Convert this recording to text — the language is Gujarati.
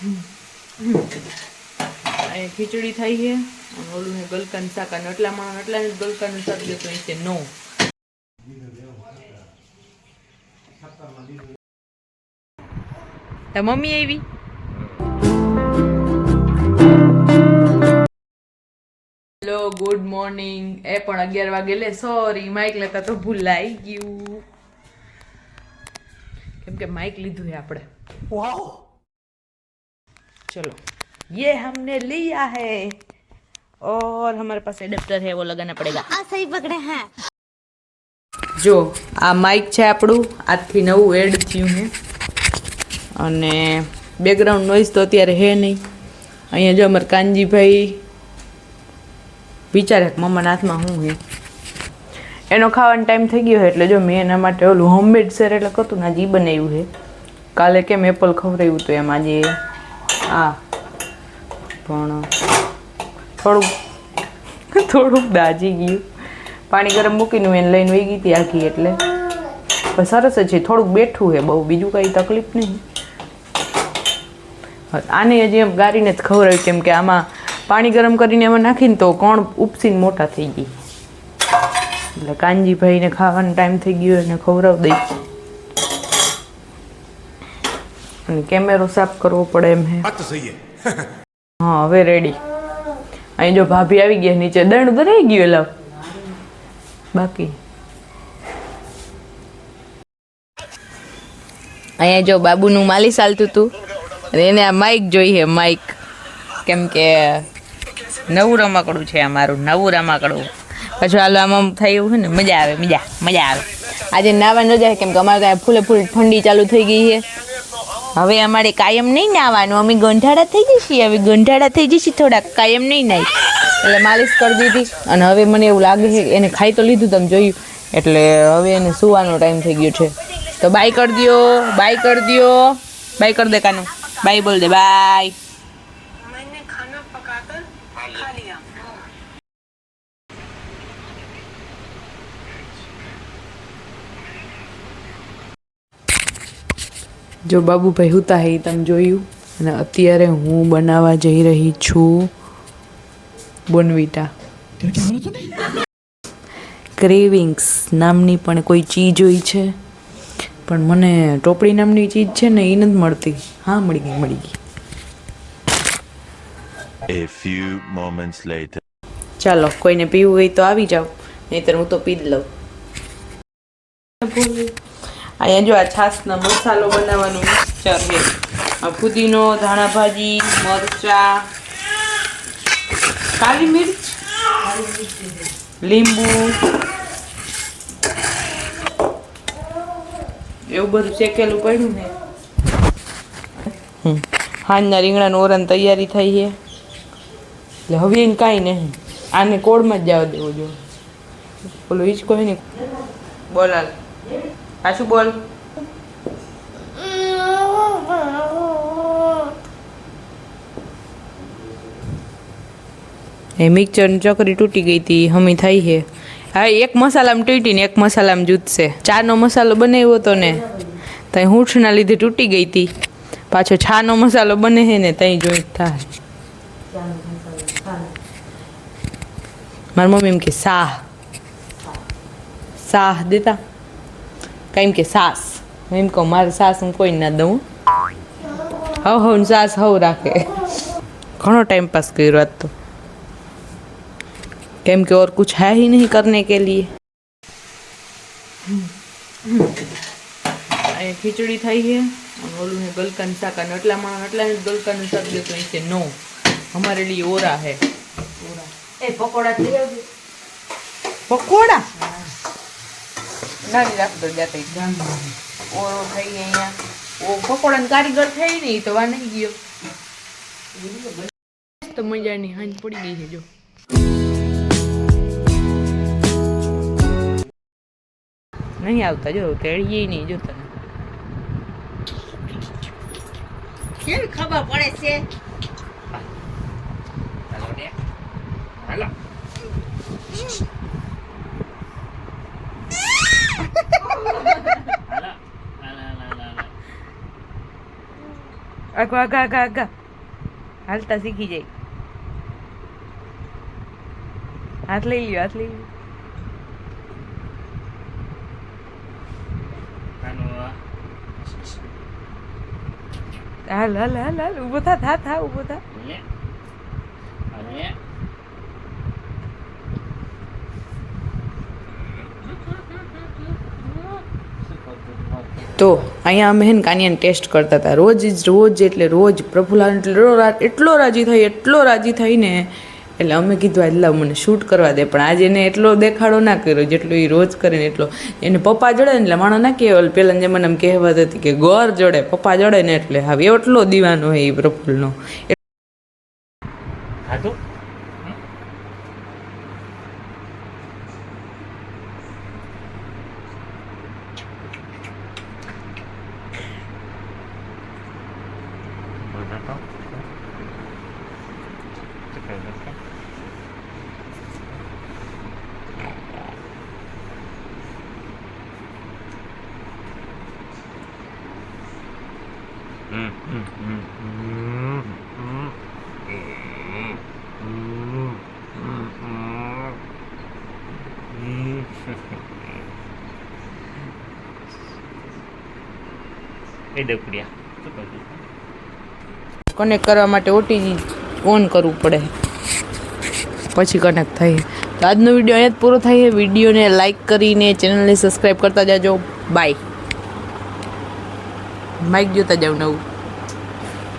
અહીંયા ખીચડી થઈ છે. અને ઓલું ને ગલકાનું શાક. અને એટલા માણસ જ ગલકાનું શાક દેતો છે નો તા મમ્મી આવી? Hello, good morning. એ પણ અગિયાર વાગે લે. સોરી માઇક લેતા તો ભૂલાઈ ગયું. કેમ કે માઇક લીધું છે આપણે. चलो ये हमने लिया है और हमारे पास एडेप्टर है वो लगाना पड़ेगा आ सही पकड़े हैं જો આ માઇક છે આપણું આજથી નવું એડ થયું છે અને બેકગ્રાઉન્ડ નોઈઝ તો અત્યારે હે નહીં અહીંયા જો અમારે કાનજીભાઈ વિચારે કે મમ્માના હાથમાં શું છે એનો ખાવાનો ટાઈમ થઈ ગયો છે એટલે જો મેં એના માટે ઓલું હોમમેડ સેરેલક હતું ને આજે ઈ બનાવ્યું છે કાલે કેમ એપલ ખવડાવ્યું હતું એમ આજે આ. પણ થોડુંક થોડુંક દાજી ગયું. પાણી ગરમ મૂકીને એને લઈને વહી ગઈ હતી આખી એટલે. પણ સરસ જ છે, થોડુંક બેઠું છે બહુ, બીજું કાંઈ તકલીફ નહીં. આને હજી એમ ગારીને જ ખવડાવ્યું કેમ કે આમાં પાણી ગરમ કરીને એમાં નાખીને તો કોણ ઉપસીને મોટા થઈ ગઈ. એટલે કાનજીભાઈને ખાવાનો ટાઈમ થઈ ગયો એને ખવરાવ દઈ. અને કેમેરો સાફ કરવો પડે એમ હે. હા. હવે રેડી અહીં જો ભાભી આવી ગયા નીચે દંડ ભરાઈ ગયો લાવ બાકી. અહીંયા જો બાબુનું માલી ચાલતું હતું એને આ માઇક હે માઇક કેમ કે નવું રમકડું છે અમારું નવું રમકડું. પછી હાલો આમાં થયું હોય ને મજા આવે મજા મજા આવે. આજે નાવા ન જાય કેમ કે અમારે ત્યાં ફૂલે ફૂલ ઠંડી ચાલુ થઈ ગઈ છે હવે અમારે કાયમ નહીં નાવાનું. અમે ગંઠાડા થઈ જઈશું. હવે ગંઠાડા થઈ જઈશી, થોડાક કાયમ નહીં નાઈ એટલે માલિશ કરી દીધી. અને હવે મને એવું લાગે છે એને ખાઈ તો લીધું તમે જોયું. એટલે હવે એને સુવાનો ટાઈમ થઈ ગયો છે. તો બાય કરી દ્યો, બાય કરી દો બાય કરી દે કાનું. બાય બોલ દે, બાય. જો બાબુભાઈ હુતા હે તમે જોયું? અને અત્યારે હું બનાવવા જઈ રહી છું બોનવીટા. ક્રેવિંગ્સ નામની પણ કોઈ ચીજ હોય છે? પણ મને ટોપડી નામની ચીજ છે ને એ નથી મળતી. હા મળી ગઈ મળી ગઈ. A few moments later. ચાલો કોઈને પીવું હોય તો આવી જાઓ. નહીંતર હું તો પી જ લઉં. અહીંયા જો આ છાશનો મસાલો બનાવવાનું મિક્સચર છે. આ ફુદીનો ધાણા ભાજી મરચા કાળી મિર્ચ લીંબુ એવું બધું શેકેલું પડ્યું ને. હાંજના રીંગણાનું ઓરાની તૈયારી થઈ છે. એટલે હવે એને કાંઈ નહીં. આને કોળમાં જ જવા દેવો જોઈએ બોલો ઈ જ કોઈ નહીં બોલ હાલ પાછું બોલ. એ મિક્સરની ચકરી તૂટી ગઈ હતી, હમી થઈ છે. હા એક મસાલામાં તૂટી ને એક મસાલામાં જૂતશે ચાનો મસાલો બનાવ્યો હતો ને ત્યાં હૂંઠના લીધે તૂટી ગઈ હતી. પાછો છાનો મસાલો બને છે ને ત્યાં જોઈ થાય. મારી મમ્મી એમ કે, સાહ. સાહ દેતા. કેમ કે સાસ હું એમ કહું મારે સાસ હું કોઈ ના દઉં હવ હવ ને સાસ હવ રાખે ઘણો ટાઈમ પાસ કર્યો આજ તો કેમ કે और कुछ है ही नहीं करने के लिए અહીંયા ખીચડી થઈ છે અને ઓલું છે ગલકાનું શાક અને એટલા માણસ એટલા જ ગલકાનું શાક દેતો અહીં છે નો અમારે लिए ઓરા है ए पकोड़ा ले आओगे પકોડા નાની રાખ દો જાતે. ઓરો થઈ અહીંયા. ઓ પકોડાનો કારીગર થઈ ને તો વા નહીં ગયો. તો મજાની હાંજ પડી ગઈ છે જો. નહીં આવતા જો તેડીએ નહીં જો તને. કેમ ખબર પડે છે? આગા આગા આગા આગા. હાલતા શીખી જાય. હાથ લઈ લ્યો હાથ લઈ લ્યો. હાલ હાલ હાલ હાલ. ઊભો થા થા થા ઊભો થા. તો અહીંયા અમે હેન કાનિયાને ટેસ્ટ કરતા હતા. રોજ રોજ એટલે રોજ પ્રભુલાલ એટલો એટલો રાજી થઈ, એટલો રાજી થઈને એટલે અમે કીધું આજ મને શૂટ કરવા દે. પણ આજે એને એટલો દેખાડો ના કર્યો, જેટલો એ રોજ કરે ને એટલો. એને પપ્પા જડે ને એટલે માણો ના કહેવાય. પહેલાં જેમ એમ કહેવત હતી કે ગોર જડે, પપ્પા જડે ને એટલે. હવે એટલો દીવાનો હોય એ પ્રફુલ્લનો. કનેક્ટ કરવા માટે ઓટીજી ઓન કરવું પડે. પછી કનેક્ટ થાય. તો આજનો વીડિયો અહીંયા જ પૂરો થાય. છે વિડીયોને લાઈક કરીને ચેનલને સબસ્ક્રાઈબ કરતા જાજો. બાય માઇક જોતા જાવ નવું.